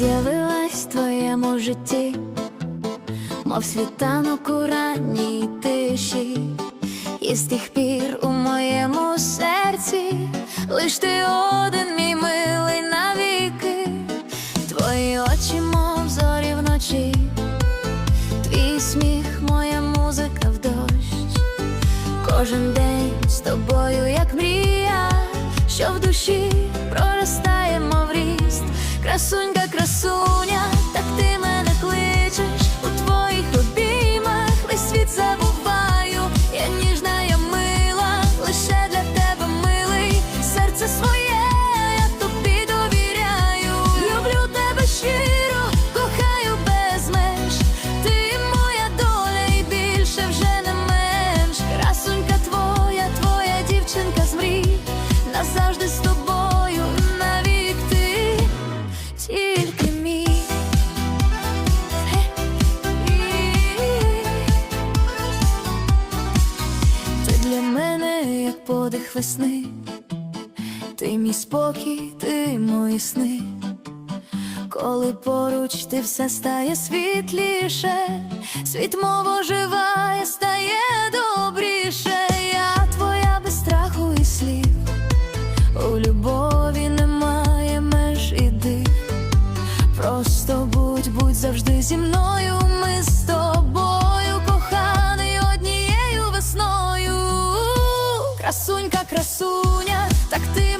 з'явилась в твоєму житті, мов світанок у ранній тиші, і з тих пір у моєму серці лиш ти один мій милий навіки, твої очі, мов зорі вночі, твій сміх, моя музика в дощ, кожен день з тобою, як мрія, що в душі проростає, мов ріст. Красунька красуня, так ти подих весни, ти мій спокій, ти мої сни, коли поруч ти все стає світліше, світ мов оживає, стає добріше, я твоя без страху і слів, у любові немає меж іди, просто будь, будь завжди зі мною. красунька, красуня, так ти.